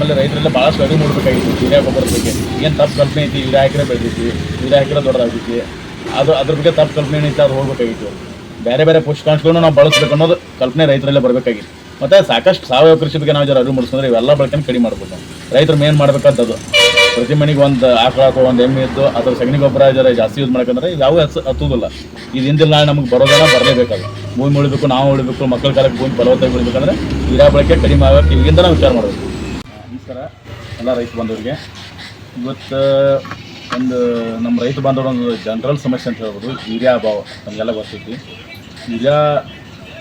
ನಮ್ಮಲ್ಲಿ ರೈತರೆಲ್ಲ ಭಾಳಷ್ಟು ಅರಿವು ಮಾಡಬೇಕಾಗಿತ್ತು. ಯೂರಿಯಾ ಗೊಬ್ಬರ ಬಗ್ಗೆ. ಏನು ತಪ್ಪು ಕಲ್ಪನೆ ಐತಿ? ಯೂರಿಯಾ ಹಾಕಿರೋ ಬೆಳೆದೈತಿ ಯೂರಿಯಾ ಹಾಕಿರೋ ದೊಡ್ಡದಾಗೈತಿ ಅದು ಅದ್ರ ಬಗ್ಗೆ ತಪ್ಪು ಕಲ್ಪನೆ ಏನೈತಿ ಅದು ಹೋಗ್ಬೇಕಾಗಿತ್ತು. ಬೇರೆ ಬೇರೆ ಪೋಷಕಾಂಶಗಳನ್ನು ನಾವು ಬಳಸ್ಬೇಕು ಅನ್ನೋದು ಕಲ್ಪನೆ ರೈತರಲ್ಲೇ ಬರಬೇಕಾಗಿತ್ತು. ಮತ್ತು ಸಾಕಷ್ಟು ಸಾವಯವ ಕೃಷಿ ಬಗ್ಗೆ ನಾವು ಜರ ಅರಿವು ಮೂಡಿಸ್ಕೊಂಡ್ರೆ ಇವೆಲ್ಲ ಬಳಕೆನ ಕಡಿಮೆ ಮಾಡ್ಬೋದು ರೈತರು ಮೇನ್ ಮಾಡ್ಬೇಕಂತದ್ದು ಪ್ರತಿ ಮನೆಗೆ ಒಂದು ಆಕಳ ಅಥವಾ ಒಂದು ಎಮ್ಮೆ ಇದ್ದು ಅದ್ರ ಸಗಣಿ ಗೊಬ್ಬರ ಜರ ಜಾಸ್ತಿ ಯೂಸ್ ಮಾಡ್ಕಂದ್ರೆ ಯಾವ ಹತ್ತೋದಿಲ್ಲ. ಇದು ಹಿಂದಿಲ್ಲ ನಮಗೆ ಬರೋದನ್ನ ಬರಲೇಬೇಕಲ್ಲ ಭೂಮಿ ಉಳಿಬೇಕು, ನಾವು ಉಳಿಬೇಕು, ಮಕ್ಕಳ ಕಾಲಕ್ಕೆ ಭೂಮಿ ಫಲವತ್ತಾಗಿ ಉಳಿಬೇಕಂದ್ರೆ ಇರಾ ಬಳಕೆ ಕಡಿಮೆ ಆಗಕ್ಕೆ ಇಲ್ಲಿಂದ ನಾವು ವಿಚಾರ ಮಾಡಬೇಕು. ಥರ ಎಲ್ಲ ರೈತ ಬಾಂಧವರಿಗೆ ಇವತ್ತು, ಒಂದು ನಮ್ಮ ರೈತ ಒಂದು ಜನರಲ್ ಸಮಸ್ಯೆ ಅಂತ ಹೇಳ್ಬೋದು. ಯೂರಿಯಾ ಅಭಾವ ನಮಗೆಲ್ಲ ಗೊತ್ತೈತಿ. ಯೂರಿಯಾ,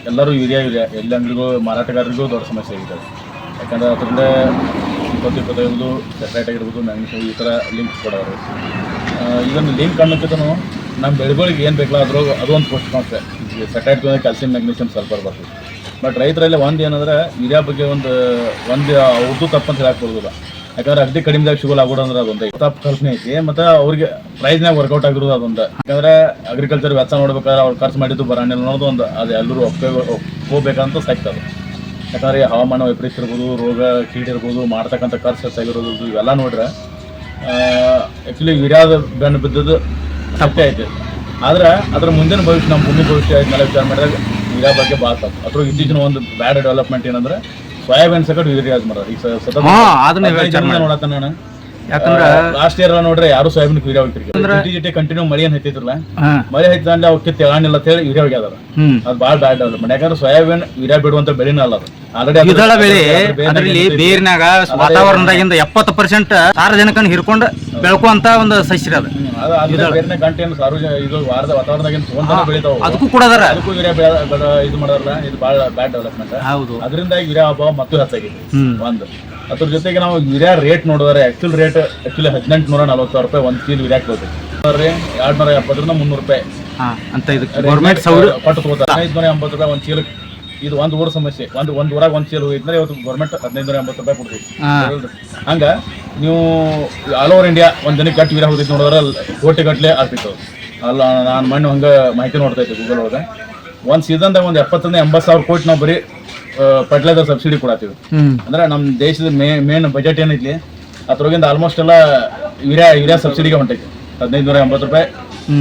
ಎಲ್ಲರೂ ಯೂರಿಯಾ ಯೂರಿಯಾ. ಎಲ್ಲ ಅಂಗಡಿಗೂ, ಮಾರಾಟಗಾರರಿಗೂ ದೊಡ್ಡ ಸಮಸ್ಯೆ ಆಗಿದೆ. ಯಾಕಂದರೆ ಅದರಿಂದ ಇಪ್ಪತ್ತು, ಇಪ್ಪತ್ತೈದು ಸೆಟ್ರೈಟ್ ಆಗಿರ್ಬೋದು ಮ್ಯಾಗ್ನೀಷಿಯಮ್ ಈ ಥರ ಲಿಂಕ್ ಕೊಡೋರು. ಇದನ್ನು ಲಿಂಕ್ ಅನ್ನೋಕ್ಕಿಂತನೂ ನಮ್ಮ ಬೆಳೆಗಳಿಗೆ ಏನು ಬೇಕಲ್ಲ ಒಂದು ಪೋಷಕಾಂಶ ಈಗ ಅಂದರೆ ಕ್ಯಾಲ್ಸಿಯಂ ಮ್ಯಾಗ್ನೀಷಿಯಂ ಸಲ್ಫರ್ ಬರ್ತದೆ ಬಟ್ ರೈತರಲ್ಲಿ ಒಂದು ಏನಂದ್ರೆ ಯೂರಿಯಾ ಬಗ್ಗೆ ಒಂದು ಒಂದು ಅವ್ರದ್ದು ತಪ್ಪಂತ ಹೇಳಕ್ ಬರೋದಿಲ್ಲ. ಯಾಕಂದ್ರೆ ಅಗದಿ ಕಡಿಮೆದಾಗ ಶುಗಲ್ ಆಗೋದು ಅಂದ್ರೆ ಅದೊಂದು. ತಪ್ಪು ಕಲ್ಪನೆ ಐತಿ. ಮತ್ತು ಅವ್ರಿಗೆ ಪ್ರೈಸ್ನಾಗ ವರ್ಕೌಟ್ ಆಗಿರೋದು ಅದೊಂದು. ಯಾಕಂದ್ರೆ ಅಗ್ರಿಕಲ್ಚರ್ ವೆಚ್ಚ ನೋಡ್ಬೇಕಾದ್ರೆ ಅವ್ರು ಖರ್ಚು ಮಾಡಿದ್ದು ಬರಾಣಿ ಅನ್ನೋದು ಒಂದು. ಅದು ಎಲ್ಲರೂ ಒಪ್ಪ ಹೋಗ್ಬೇಕಂತ ಸಕ್ತ ಅದು. ಯಾಕಂದ್ರೆ ಹವಾಮಾನ ವೈಪರೀತ್ಯ ಇರ್ಬೋದು, ರೋಗ ಕೀಟ ಇರ್ಬೋದು, ಮಾಡ್ತಕ್ಕಂಥ ಖರ್ಚು ಹೆಚ್ಚಾಗಿರೋದು ಇವೆಲ್ಲ ನೋಡ್ರೆ ಆ್ಯಕ್ಚುಲಿ ಯೂರಿಯಾದ ಬೆನ್ನು ಬಿದ್ದದ್ದು ತಪ್ಪೇ ಐತೆ ಆದ್ರೆ ಅದ್ರ ಮುಂದಿನ ಭವಿಷ್ಯ ನಮ್ಮ ಭೂಮಿ ಭವಿಷ್ಯ ಮೇಲೆ ವಿಚಾರ ಮಾಡಿದಾಗ ಯೂರಿಯಾ ಬಗ್ಗೆ ಭಾಳ ತಪ್ಪು. ಅದ್ರ ಇತ್ತೀಚಿನ ಒಂದು ಬ್ಯಾಡ್ ಡೆವಲಪ್ಮೆಂಟ್ ಏನಂದ್ರೆ ಸೋಯಾಬೀನ್ ಸಕಟ್ ಯೂರಿಯಾ ಮಾಡೋದು. ಈಗ ಸತತ ಹಾ, ಯಾಕಂದ್ರ ಲಾಸ್ಟ್ ಇಯರ್ ನೋಡ್ರಿ ಯಾರು ಸೋಯಾಬೀನ್ ಯೂರಿಯಾ ಜಿಟಿ ಜಿಟಿ ಕಂಟಿನ್ಯೂ ಮಳಿ ಏನ್ ಹತ್ತಿದ್ರಲ್ಲ ಮಳೆ ಹತ್ತಿದ್ರೆ ಅವಕ್ಕೆ ತೆಗಾಣಿಲ್ಲ ಅಂತ ಹೇಳಿ ಯೂರಿಯಾ ಹೋಗ್ಯಾದ ಅದ್ ಭಾಳ ಬ್ಯಾಡ್ ಅದ ಯಾಕಂದ್ರೆ ಸೋಯಾಬೀನ್ ಯೂರಿಯಾ ಬಿಡುವಂತ ಬೆಳೆನ ಅಲ್ಲ ಆಲ್ರೆಡಿ ದ್ವಿದಳ ಬೆಳೆ ಅದರಲ್ಲಿ ಬೇರಿನಾಗ ವಾತಾವರಣದಾಗಿಂದ ಎಪ್ಪತ್ತು ಪರ್ಸೆಂಟ್ ಸಾರ್ವಜನಿಕನ ಹಿರ್ಕೊಂಡು ಬೆಳ್ಕೊಂತ ಒಂದು ಸಸ್ಯ ಅದ. ಅದಕ್ಕೂ ಕೂಡ ಅದರ. ಬೆಳೆ ಬೆಳೆ- ಇದು ಮಾಡೋಲ್ಲ ಇದು ಭಾಳ ಬ್ಯಾಡ್ ಡೆವಲಪ್ಮೆಂಟ್ ಹೌದು. ಅದರಿಂದ ಯೂರಿಯಾ ಅಭಾವ ಮತ್ತು ಹೆಚ್ಚಾಗಿದೆ. ಒಂದು. ಅದ್ರ ಜೊತೆಗೆ ನಾವು ಯೂರಿಯಾ ರೇಟ್ ನೋಡಿದ್ರೆ ಆಕ್ಚುಲ್ ರೇಟ್ ಆಕ್ಚುಲಿ ಹದಿನೆಂಟು ನೂರ ನಲ್ವತ್ತು ರೂಪಾಯಿ ಒಂದು ಚೀಲ ಯೂರಿಯಾ ಕೊಡ್ತೀವಿ ಎರಡು ನೂರ ಎಪ್ಪತ್ತರಿಂದ ಮುನ್ನೂರು ರೂಪಾಯಿ. ಅಂತ ಇದಕ್ಕೆ ಗೌರ್ಮೆಂಟ್ ಸೌರ ಕೊಟ್ಟು ತಗೋತಾರೆ. ಹದಿನೈದು ನೂರ ಎಂಬತ್ತು ರೂಪಾಯಿ ಒಂದು ಚೀಲಕ್ಕೆ ಇದು ಒಂದು ಊರ ಸಮಸ್ಯೆ. ಒಂದು ಒಂದು ಊರಾಗ ಒಂದು ಚೀಲ ಹೋಗಿದ್ರೆ ಇವತ್ತು ಗೌರ್ಮೆಂಟ್ ಹದಿನೈದು ನೂರ ಎಂಬತ್ತು ರೂಪಾಯಿ ಕೊಡ್ತೀವಿ ಹಂಗ ನೀವು ಆಲ್ ಓವರ್ ಇಂಡಿಯಾ ಒಂದು ದಿನಕ್ಕೆ ಕಟ್ ವೀರ ಹೋಗಿದ್ದು ನೋಡಿದ್ರೆ ಕೋಟಿ ಗಟ್ಟಲೆ ಆಗ್ತಿತ್ತು ಅಲ್ಲ ನಾನು ಮಣ್ಣು ಹಂಗೆ ಮಾಹಿತಿ ನೋಡ್ತಾ ಇದ್ದೆ ಗೂಗಲ್ ಒಳಗೆ. ಒಂದು ಸೀಸನ್ದಾಗ ಒಂದು ಎಪ್ಪತ್ತರಿಂದ ಎಂಬತ್ತು ಸಾವಿರ ಕೋಟಿ ನಾವು ಬರೀ ಫರ್ಟಿಲೈಸರ್ ಸಬ್ಸಿಡಿ ಕೊಡತ್ತೀವಿ. ಅಂದ್ರೆ ನಮ್ಮ ದೇಶದ ಮೇ ಮೇನ್ ಬಜೆಟ್ ಏನೈತಿ ಅದ್ರೊಳಗಿಂದ ಆಲ್ಮೋಸ್ಟ್ ಎಲ್ಲ ಯೂರಿಯಾ ಯೂರಿಯಾ ಸಬ್ಸಿಡಿಗೆ ಹೊಂಟೈತಿ. ಹದಿನೈದು ನೂರ ಎಂಬತ್ತು ರೂಪಾಯಿ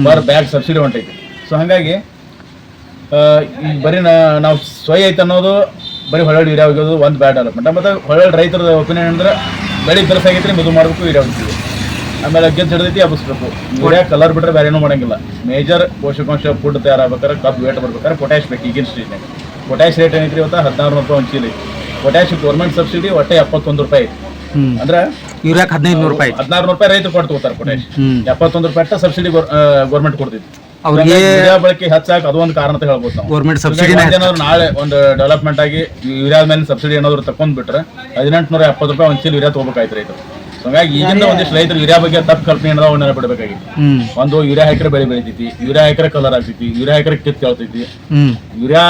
ಪರ್ ಬ್ಯಾಗ್ ಸಬ್ಸಿಡಿ ಹೊಂಟೈತಿ. ಸೊ ಹಾಗಾಗಿ ಈಗ ಈ ಬರೀ ನಾ- ನಾವು ಸ್ವಯ ಐತೆ ಅನ್ನೋದು ಬರೀ ಹೊಳ್ಳಿ ಯೂರಿಯಾ ಹೋಗೋದು ಒಂದು ಬ್ಯಾಡ್ ಡೆವಲಪ್ಮೆಂಟ್ ಮತ್ತು ಹೊಳ್ಳಿ ರೈತರ ಒಪಿನಿಯನ್ ಅಂದ್ರೆ ಬೆಳೆ ಆಗೈತ್ರಿ ಮದುವೆ ಮಾಡಬೇಕು ಯೂರಿಯಾ ಹೋಗ್ತೀವಿ ಆಮೇಲೆ ಗೆದ್ದು ಹಿಡಿದೈತಿ ಹಬ್ಬಿಸ್ಬೇಕು. ಯೂರಿಯಾ ಕಲರ್ ಬಿಟ್ರೆ ಬೇರೆ ಏನೂ ಮಾಡಂಗಿಲ್ಲ. ಮೇಜರ್ ಪೋಷಕಾಂಶ ಫುಡ್ ತಯಾರಾಗ್ಬೇಕಾದ್ರೆ ಕಪ್ ವೇಟ್ ಬರ್ಬೇಕಾದ್ರೆ ಪೊಟ್ಯಾಶ್ ಬೇಕು ಈಗಿನ ಸ್ಟೇಜ್ನಾಗ ಪೊಟ್ಯಾಶ್ ರೇಟ್ ಏನೈತ್ರಿ ಇವತ್ತು ಹದಿನಾರು ರೂಪಾಯಿ ಒಂದು ಚೀಲಿ ಪೊಟ್ಯಾಶ್ ಗೌರ್ಮೆಂಟ್ ಸಬ್ಸಿಡಿ ಒಟ್ಟೆ ಎಪ್ಪತ್ತೊಂದು ರೂಪಾಯಿ ಅಂದ್ರೆ ಯೂರಿಯಾಕ್ ಹದಿನೈದು ನೂರು ರೂಪಾಯಿ ಹದಿನಾರು ರೂಪಾಯಿ ರೈತರು ಕೊಟ್ಟು ತಗೋತಾರೆ ಪೊಟ್ಯಾಶ್ ಎಪ್ಪತ್ತೊಂದು ರೂಪಾಯಿ ಅಷ್ಟ ಸಬ್ಸಿಡಿ ಗೌರ್ಮೆಂಟ್ ಕೊಡ್ತಿತ್ತು. ಅವ್ರಿಗೆ ಬಳಕೆ ಹೆಚ್ಚಾಗಿ ಅದೊಂದು ಕಾರಣ ಅಂತ ಹೇಳ್ಬೋದು ನಾವು. ಗೌರ್ಮೆಂಟ್ ಸಬ್ಸಿಡಿ ನಾಳೆ ಒಂದು ಡೆವಲಪ್ಮೆಂಟ್ ಆಗಿ ಯೂರಿಯಾದ ಮೇಲೆ ಸಬ್ಸಿಡಿ ಏನಾದ್ರು ತಕೊಂಡ್ಬಿಟ್ರೆ ಹದಿನೆಂಟು ನೂರ ಎಪ್ಪತ್ತು ರೂಪಾಯಿ ಒಂದು ಚೀಲ ಯೂರಿಯಾ ತಗೋಬೇಕಾಯ್ತು ರೈತರು. ಹಾಗಾಗಿ ಈಗಿಂದ ಒಂದಿಷ್ಟು ರೈತರು ಯೂರಿಯಾ ಬಗ್ಗೆ ತಪ್ಪು ಕಲ್ಪನೆ ಏನದ ಅವನ್ನ ಬಿಡಬೇಕಾಗಿತ್ತು. ಒಂದು ಯೂರಿಯಾ ಹಾಕಿದ್ರೆ ಬೆಳೆ ಬೆಳಿತೈತಿ ಯೂರಿಯಾ ಹಾಕಿದ್ರೆ ಕಲರ್ ಆಗ್ತೈತಿ ಯೂರಿಯಾ ಹಾಕಿದ್ರೆ ಕಿತ್ತು ಕೇಳ್ತೈತಿ. ಯೂರಿಯಾ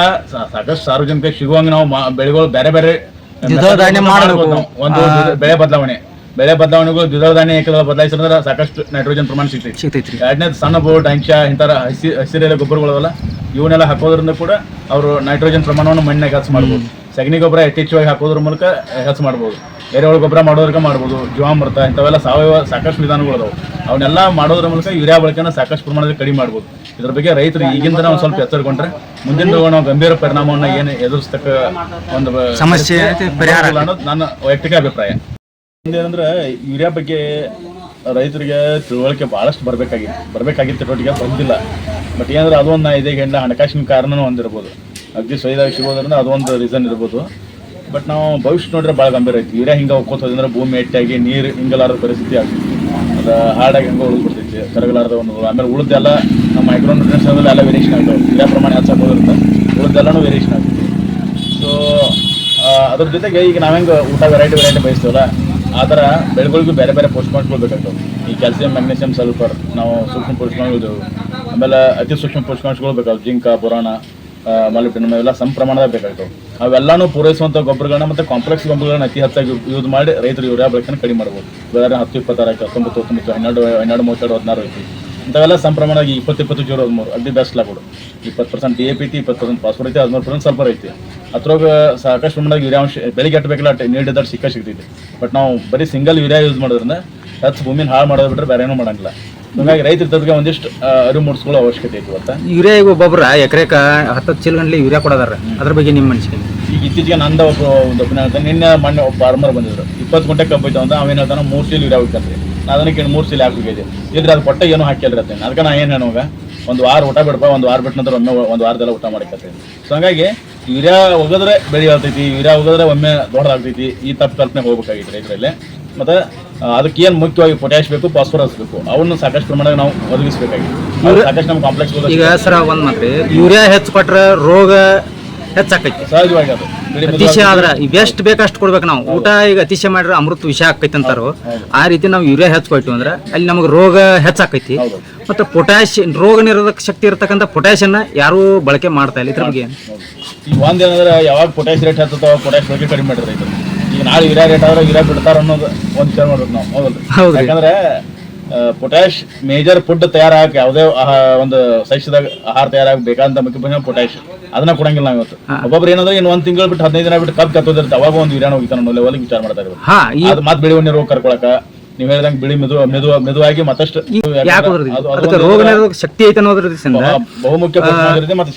ಸಾಕಷ್ಟು ಸಾರ್ವಜನಿಕ ಸಿಗುವಂಗ ನಾವು ಬೆಳೆಗಳು ಬೇರೆ ಬೇರೆ ಒಂದು ಬೆಳೆ ಬದಲಾವಣೆ. ಬೆಳೆ ಬದಲಾವಣೆಗಳು ದ್ವಿದಳ ಧಾನ್ಯ ಏಕದಳ ಬದಲಾಯಿಸಿದ್ರೆ ಸಾಕಷ್ಟು ನೈಟ್ರೋಜನ್ ಪ್ರಮಾಣ ಸಿಗ್ತೈತಿ. ಎರಡನೇದು ಸಣ್ಣ ಬೋಟ್ ಅಂಶ ಇಂಥರ ಹಸಿ ಹಸಿರೆಲೆ ಗೊಬ್ಬರಗಳವಲ್ಲ ಇವನ್ನೆಲ್ಲ ಹಾಕೋದ್ರಿಂದ ಕೂಡ ಅವರು ನೈಟ್ರೋಜನ್ ಪ್ರಮಾಣವನ್ನು ಮಣ್ಣಿನಾಗ ಕೆಲಸ ಮಾಡ್ಬೋದು. ಸಗಣಿ ಗೊಬ್ಬರ ಯಥೇಚ್ಛವಾಗಿ ಹಾಕೋದ್ರ ಮೂಲಕ ಕೆಲಸ ಮಾಡ್ಬೋದು. ಎರೆಹುಳ ಗೊಬ್ಬರ ಮಾಡೋದ್ರಕ ಮಾಡ್ಬೋದು ಜೀವಾಮೃತ ಇಂಥವೆಲ್ಲ ಸಾವಯವ ಸಾಕಷ್ಟು ವಿಧಾನಗಳು ಅದಾವೆ. ಅವನ್ನೆಲ್ಲ ಮಾಡೋದ್ರ ಮೂಲಕ ಯೂರಿಯಾ ಬಳಕೆನ ಸಾಕಷ್ಟು ಪ್ರಮಾಣದಲ್ಲಿ ಕಡಿಮೆ ಮಾಡ್ಬೋದು. ಇದ್ರ ಬಗ್ಗೆ ರೈತರು ಈಗಿಂದ ಒಂದು ಸ್ವಲ್ಪ ಎಚ್ಚರಿಕೊಂಡ್ರೆ ಮುಂದಿನ ನಾವು ಗಂಭೀರ ಪರಿಣಾಮವನ್ನು ಏನು ಎದುರಿಸ್ತಕ್ಕ ಒಂದು ಸಮಸ್ಯೆ ಅನ್ನೋದು ನನ್ನ ವೈಯಕ್ತಿಕ ಅಭಿಪ್ರಾಯ. ಏನಂದ್ರೆ ಯೂರಿಯಾ ಬಗ್ಗೆ ರೈತರಿಗೆ ತಿಳುವಳಿಕೆ ಭಾಳಷ್ಟು ಬರಬೇಕಾಗಿತ್ತು ಬರಬೇಕಾಗಿತ್ತು ಚಟುವಟಿಕೆ ಬಂದಿಲ್ಲ. ಬಟ್ ಏನಂದ್ರೆ ಅದೊಂದು ಇದೇ ಹೆಣ್ಣು ಹಣಕಾಸಿನ ಕಾರಣನೂ ಹೊಂದಿರ್ಬೋದು ಅಗ್ದಿ ಸೈದಾಗಿ ಸಿಗೋದ್ರಿಂದ ಅದೊಂದು ರೀಸನ್ ಇರ್ಬೋದು. ಬಟ್ ನಾವು ಭವಿಷ್ಯ ನೋಡ್ರೆ ಭಾಳ ಗಂಭೀರ ಐತಿ. ಯೂರಿಯಾ ಹಿಂಗೆ ಹೋಗ್ಕೋತಂದ್ರೆ ಭೂಮಿ ಎಟ್ಟಾಗಿ ನೀರು ಹಿಂಗಲಾರದ ಪರಿಸ್ಥಿತಿ ಆಗ್ತೈತಿ. ಅದು ಹಾಡಾಗಿ ಹಂಗೆ ಉಳಿದು ಬಿಡ್ತೈತಿ ಒಂದು ಆಮೇಲೆ ಉಳಿದೆಲ್ಲ ನಮ್ಮ ಮೈಕ್ರೋ ನ್ಯೂಟ್ರಿಷನ್ದಲ್ಲಿ ಎಲ್ಲ ವೇರಿಯೇಷನ್ ಆಗ್ತಾವೆ. ಯೂರಿಯಾ ಪ್ರಮಾಣ ಹೆಚ್ಚಾಗೋದ್ರಿಂದ ಉಳಿದೆಲ್ಲನೂ ವೇರಿಯೇಷನ್ ಆಗ್ತೈತಿ. ಸೊ ಅದ್ರ ಜೊತೆಗೆ ಈಗ ನಾವು ಹೆಂಗೆ ಊಟ ವೆರೈಟಿ ವೆರೈಟಿ ಬಯಸ್ತೀವಲ್ಲ, ಆ ಥರ ಬೆಳೆಗಳಿಗೂ ಬೇರೆ ಬೇರೆ ಪೋಷಕಾಂಶಗಳು ಬೇಕಾಗ್ತವೆ ಈ ಕ್ಯಾಲ್ಸಿಯಂ ಮ್ಯಾಗ್ನೀಷಿಯಂ ಸಲ್ಫರ್ ನಾವು ಸೂಕ್ಷ್ಮ ಪೋಷಕಾಂಶಗಳು ಆಮೇಲೆ ಅತಿ ಸೂಕ್ಷ್ಮ ಪೋಷಕಾಂಶಗಳು ಬೇಕಾಗ್ತವೆ ಜಿಂಕ ಬುರಾಣ ಮಾಲಿಬ್ಡಿನಮ್ ಇವೆಲ್ಲ ಸಮ ಪ್ರಮಾಣದಾಗ ಬೇಕಾಗ್ತವೆ. ಅವೆಲ್ಲಾನು ಪೂರೈಸುವಂಥ ಗೊಬ್ಬರಗಳನ್ನ ಮತ್ತೆ ಕಾಂಪ್ಲೆಕ್ಸ್ ಗೊಬ್ಬರಗಳನ್ನ ಅತಿ ಹೆಚ್ಚಾಗಿ ಯೂಸ್ ಮಾಡಿ ರೈತರು ಯೂರಿಯಾ ಬಳಕೆನ ಕಡಿಮೆ ಮಾಡ್ಬೋದು. ಬೇರೆ ಹತ್ತು, ಇಪ್ಪತ್ತಾರು ಆಯ್ತು, ಹತ್ತೊಂಬತ್ತು ಹತ್ತೊಂಬತ್ತು, ಹನ್ನೆರಡು ಹನ್ನೆರಡು, ಮೂವತ್ತೆರಡು, ಹದಿನಾರು ಐತಿ ಇಂಥವೆಲ್ಲ ಸಂಪ್ರಮಾಣ ಇಪ್ಪತ್ತು ಇಪ್ಪತ್ತು, ಜೀರೋ, ಹದಿಮೂರು ಅಗ್ದಿ ಬೆಸ್ಟ್ ಕೊಡು. ಇಪ್ಪತ್ತು percent D A P T ಇಪ್ಪತ್ತು ಪರ್ಸೆಂಟ್ ಫಾಸ್ಫರ್ ಐತಿ, ಹದಿಮೂರು ಪರ್ಸೆಂಟ್ ಸಲ್ಫರ್ ಐತಿ. ಅದ್ರೊಳಗೆ ಸಾಕಷ್ಟು ಪ್ರಮಾಣದಾಗ ಯೂರಿಯಾ ಅಂಶ, ಬೆಳಿಗ್ಗೆ ಅಟ್ಟಬೇಕಲ್ಲ ಅಟ್ಟು ನೀಡಿದ ಸಿಕ್ಕ ಸಿಗ್ತೈತಿ. ಬಟ್ ನಾವು ಬರೀ ಸಿಂಗಲ್ ಯೂರಿಯಾ ಯೂಸ್ ಮಾಡೋದ್ರಿಂದ, ಹೆಚ್ಚು ಭೂಮಿನ ಹಾಳು ಮಾಡೋದು ಬಿಟ್ರೆ ಬೇರೆ ಏನೂ ಮಾಡಂಗಿಲ್ಲ. ಹೀಗಾಗಿ ರೈತರ ತಪ್ಪಿಗೆ ಒಂದಿಷ್ಟು ಅರಿವು ಮೂಡಿಸ್ಕೊಳ್ಳೋ ಅವಶ್ಯಕತೆ ಐತಿ ಗೊತ್ತಾ ಯೂರಿಯಾ ಈಗ ಒಬ್ಬೊಬ್ರ ಎಕರೆಕ ಹತ್ತು ಚೀಲ ಗಂಟ್ಲೆ ಯೂರಿಯಾ ಕೊಡೋದಾರ. ಅದ್ರ ಬಗ್ಗೆ ನಿಮ್ಮ ಮನ್ಸಿಗೆ ಈಗ ಇತ್ತೀಚೆಗೆ ನಂದ ಒಬ್ಬ ಒಂದು ಒಬ್ಬನ ನಿನ್ನೆ ಮೊನ್ನೆ ಒಬ್ಬ ಫಾರ್ಮರ್ ಬಂದಿದ್ರು. ಇಪ್ಪತ್ತು ಗಂಟೆ ಕಬ್ಬು ಇತ್ತು ಅಂತ ಅವೇನು ಹೇಳ್ತಾನೆ ಮೂರು ಚೀಲ ಯೂರಿಯಾ ಹೋಗ್ತಾರೆ ಕೇಳಿ ಮೂರು ಚೀಲ ಹಾಕಿದೆ ಇದ್ರೆ ಅದು ಕೊಟ್ಟ ಏನು ಹಾಕಿಲ್ರಿ ಅತ್ತೇನೆ ಅದಕ್ಕೆ ನಾ ಏನು ಹೇಳುವಾಗ ಒಂದು ವಾರ ಊಟ ಬಿಡಪ್ಪ ಒಂದು ವಾರ ಬಿಟ್ಟ ನಂತರ ಒಮ್ಮೆ ಒಂದು ವಾರದೆಲ್ಲ ಊಟ ಮಾಡ್ಕತ್ತೀನಿ. ಸೊ ಹಂಗಾಗಿ ಯೂರಿಯಾ ಹೋಗಿದ್ರೆ ಬೆಳೆ ಆಗ್ತೈತಿ ಯೂರಿಯಾ ಹೋಗಿದ್ರೆ ಒಮ್ಮೆ ದೊಡ್ಡದಾಗ್ತೈತಿ ಈ ತಪ್ಪು ಕಲ್ಪನೆಗೆ ಹೋಗ್ಬೇಕಾಗಿತ್ತು ರೈತರಲ್ಲಿ. ಮತ್ತು ಅದಕ್ಕೆ ಏನು ಮುಖ್ಯವಾಗಿ ಪೊಟ್ಯಾಶ್ ಬೇಕು ಫಾಸ್ಫರಸ್ ಬೇಕು? ಅವನ್ನ ಸಾಕಷ್ಟು ಪ್ರಮಾಣದಾಗ ನಾವು ಒದಗಿಸಬೇಕಾಗಿತ್ತು ಅದು ಸಾಕಷ್ಟು ನಮ್ಮ ಕಾಂಪ್ಲೆಕ್ಸ್ ಈಗ ಸರ ಒಂದು ಮಾತ್ರಿ ಯೂರಿಯಾ ಹೆಚ್ಚು ಕೊಟ್ರೆ ರೋಗ ಹೆಚ್ಚಾಕೈತಿ. ಸಹಜವಾಗಿ ಅದು. ಅತಿಶಯ ಅತಿಶಯ ಈಗ ಎಷ್ಟು ಬೇಕಷ್ಟು ಕೊಡ್ಬೇಕು ನಾವು. ಊಟ ಈಗ ಅತಿಶಯ ಮಾಡಿದ್ರೆ ಅಮೃತ ವಿಷ ಆಕೈತಿ ಅಂತಾರೋ ಆ ರೀತಿ ನಾವು ಯೂರಿಯಾ ಹೆಚ್ಚು ಅಂದ್ರೆ ಅಲ್ಲಿ ನಮಗೆ ರೋಗ ಹೆಚ್ಚಾಕೈತಿ. ಮತ್ತು ಪೊಟ್ಯಾಶ್ ರೋಗ ನಿರೋಧಕ ಶಕ್ತಿ ಇರತಕ್ಕಂಥ ಪೊಟ್ಯಾಶನ್ನ ಯಾರು ಬಳಕೆ ಮಾಡ್ತಾ ಇಲ್ಲ ಇದ್ರ ಬಗ್ಗೆ. ಈಗ ಒಂದೇನಂದ್ರೆ ಯಾವಾಗ ಪೊಟ್ಯಾಶ್ ರೇಟ್ ಹೆಚ್ಚುತ್ತೋ ಪೊಟ್ಯಾಶ್ ಬಗ್ಗೆ ಕಡಿಮೆ ಮಾಡಿದ್ರೆ ಈಗ ನಾಳೆ ಯೂರಿಯಾ ರೇಟ್ ಆದ್ರೆ ಯೂರಿಯಾ ಬಿಡ್ತಾರ ಅನ್ನೋದು ಒಂದು ವಿಚಾರ ಮಾಡ್ಬೇಕು ನಾವು ಹೌದಲ್ರಿ? ಹೌದ್ರಿ. ಯಾಕಂದ್ರೆ ಪೊಟ್ಯಾಶ್ ಮೇಜರ್ ಫುಡ್ ತಯಾರಾಗಕ್ಕೆ ಯಾವುದೇ ಆಹಾ- ಒಂದು ಸಸ್ಯದಾಗ ಆಹಾರ ತಯಾರಾಗ ಬೇಕಂತ ಮುಖ್ಯ ಪೊಟ್ಯಾಶ್ ಅದನ್ನ ಕೊಡಂಗಿಲ್ಲ ನಾವು ಇವತ್ತು. ಒಬ್ಬೊಬ್ರು ಏನಂದ್ರೆ ಇನ್ನು ಒಂದ್ ತಿಂಗಳು ಬಿಟ್ಟು ಹದಿನೈದು ದಿನ ಬಿಟ್ಟು ಕಬ್ ಕತ್ತೋದಿರುತ್ತೆ ಅವಾಗ ಒಂದು ಯೂರಿಯಾನ ಹೋಗ್ತಾನೆ ಅನ್ನೋ ಲೆವೆಲ್ ವಿಚಾರ ಮಾಡ್ತಾ ಇರೋದು ಹಾ ಈ ಅದು ಮತ್ತೆ ಬಿಳಿ ರೋಗ ಕರ್ಕೊಳಕ. ನೀವು ಹೇಳ್ದಂಗೆ ಬಿಳಿ ಮೆದು ಮೆದು ಮೆದುವಾಗಿ ಮತ್ತಷ್ಟು ಯಾಕೆ ಅದಕ್ಕೆ ಒಂದು ರೋಗ ನಿರೋಧಕ ಶಕ್ತಿ ಐತೆ ಅನ್ನೋದ್ರಿಂದ ಬಹು- ಬಹುಮುಖ್ಯ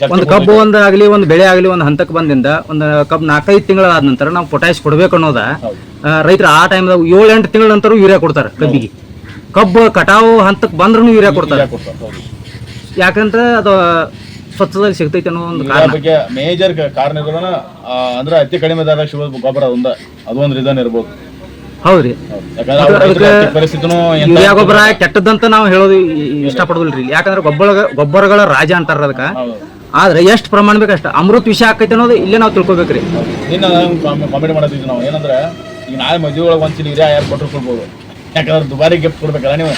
ಒಂದು ಕಬ್ಬು ಒಂದು ಆಗಲಿ ಒಂದು ಬೆಳೆ ಆಗಲಿ ಒಂದು ಹಂತಕ್ಕೆ ಬಂದಿಂದ ಒಂದು ಕಬ್ಬು ನಾಲ್ಕೈದು ತಿಂಗಳಾದ ನಂತರ ನಾವು ಪೊಟ್ಯಾಶ್ ಕೊಡ್ಬೇಕು ಅನ್ನೋದ. ರೈತರು ಆ ಟೈಮ್ದಾಗ ಏಳು ಎಂಟು ತಿಂಗಳ ನಂತರ ಯೂರಿಯಾ ಕೊಡ್ತಾರೆ ಕಬ್ಬಿಗೆ. ಕಬ್ಬು ಕಟಾವು ಹಂತಕ್ಕೆ ಬಂದ್ರೂ ಯೂರಿಯಾ ಕೊಡ್ತಾರೆ. ಯಾಕಂದ್ರೆ ಅದು ಸ್ವಚ್ಛದಲ್ಲಿ ಸಿಗ್ತೈತೆ ಅನ್ನೋ ಒಂದು ಬಗ್ಗೆ ಮೇಜರ್ ಕಾರಣ ಇರೋದನ್ನ ಅಂದ್ರೆ ಅತಿ ಕಡಿಮೆ ದರ ಸಿಗೋದು ಗೊಬ್ಬರ ಅದೊಂದ ಅದೊಂದು ರೀಸನ್ ಇರ್ಬೋದು. ಹೌದ್ರಿ. ಯೂರಿಯಾ ಗೊಬ್ಬರ ಕೆಟ್ಟದಂತ ನಾವು ಹೇಳೋದು ಇಷ್ಟಪಡೋದಿಲ್ರಿ ಯಾಕಂದ್ರೆ ಗೊಬ್ಬರ ಗೊಬ್ಬರಗಳ ರಾಜ ಅಂತಾರ ಅದಕ್ಕೆ. ಆದ್ರೆ ಎಷ್ಟು ಪ್ರಮಾಣ ಬೇಕಷ್ಟ ಅಮೃತ್ ವಿಷ ಆಕೈತೆ ಅನ್ನೋದು ಇಲ್ಲೇ ನಾವು ತಿಳ್ಕೊಬೇಕ್ರಿ. ಇನ್ನು ಕಾಮಿಡಿ ಮಾಡೋದಿದ್ವಿ ನಾವು? ಏನಂದ್ರೆ ಈಗ ನಾಳೆ ಮದುವೆ ಒಳಗೆ ಒಂದ್ ಹಿರಿಯ ಯೂರಿಯಾ ಯಾರು ಕೊಟ್ಟರು ಕೊಡ್ಬೋದು. ಯಾಕಂದ್ರೆ ದುಬಾರಿ ಗಿಫ್ಟ್ ಕೊಡ್ಬೇಕಲ್ಲ ನೀವು?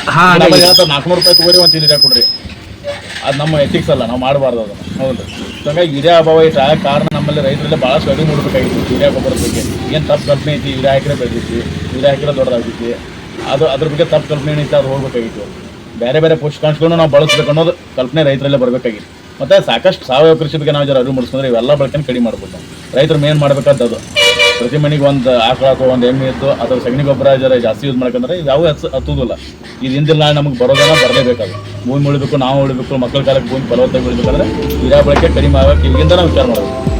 ನಾಲ್ಕುನೂರು ರೂಪಾಯಿ ತಗೋರಿ ಒಂದ್ ಚೀಲ ಯೂರಿಯಾ ಕೊಡ್ರಿ. ಅದು ನಮ್ಮ ಎಥಿಕ್ಸ್ ಅಲ್ಲ ನಾವು ಮಾಡಬಾರ್ದು ಅದನ್ನು. ಹೌದು. ಹಂಗಾಗಿ ಯೂರಿಯಾ ಅಭಾವ ಇಟ್ಟ ಕಾರಣ ನಮ್ಮಲ್ಲಿ ರೈತರಲ್ಲಿ ಭಾಳ ಸ್ಟಡಿ ಮೂಡಬೇಕಾಗಿತ್ತು. ಯೂರಿಯಾ ಗೊಬ್ಬರದ ಬಗ್ಗೆ. ಏನು ತಪ್ಪು ಕಲ್ಪನೆ ಐತಿ? ಯೂರಿಯಾ ಹಾಕಿರೋ ಬೆಳೆದಿತ್ತು ಯೂರಿಯಾ ಹಾಕಿರೋ ದೊಡ್ಡದಾಗಿತ್ತು ಅದು ಅದ್ರ ಬಗ್ಗೆ ತಪ್ಪು ಕಲ್ಪನೆ ಏನೈತಿ ಅದು ಹೋಗ್ಬೇಕಾಗಿತ್ತು. ಬೇರೆ ಬೇರೆ ಪೋಷಕಾಂಶಗಳನ್ನು ನಾವು ಬಳಸ್ಬೇಕು ಅನ್ನೋದು ಕಲ್ಪನೆ ರೈತರಲ್ಲೇ ಬರಬೇಕಾಗಿತ್ತು. ಮತ್ತು ಸಾಕಷ್ಟು ಸಾವಯವ ಕೃಷಿ ಬಗ್ಗೆ ನಾವು ಜರ ಅರಿವು ಮೂಡಿಸ್ಕೊಂಡ್ರೆ ಇವೆಲ್ಲ ಬಳಕೆನ ಕಡಿಮೆ ಮಾಡ್ಬೋದು ರೈತರು ಮೇನ್ ಮಾಡಬೇಕಾದ್ದು ಅದು. ಪ್ರತಿ ಮನೆಗೆ ಒಂದು ಆಕಳ ಅಥವಾ ಒಂದು ಎಮ್ಮೆ ಇತ್ತು ಅದ್ರ ಸಗಣಿ ಗೊಬ್ಬರ ಜರ ಜಾಸ್ತಿ ಯೂಸ್ ಮಾಡ್ಕೊಂಡ್ರೆ ಯಾವ ಹತ್ತು ಹತ್ತುದಿಲ್ಲ ಇದು ಹಿಂದಿಲ್ಲ ನಮಗೆ ಬರೋದನ್ನ ಬರಲೇಬೇಕಾದ್ರು ಭೂಮಿ ಉಳಿಬೇಕು ನಾವು ಉಳಿಬೇಕು ಮಕ್ಕಳ ಕಾಲಕ್ಕೆ ಭೂಮಿ ಫಲವತ್ತಾಗಿ ಉಳಿಬೇಕಂದ್ರೆ ಯೂರಿಯಾ ಬಳಕೆ ಕಡಿಮೆ ಆಗಕ್ಕೆ ಈಗಿಂದ ನಾವು ವಿಚಾರ ಮಾಡಬೇಕು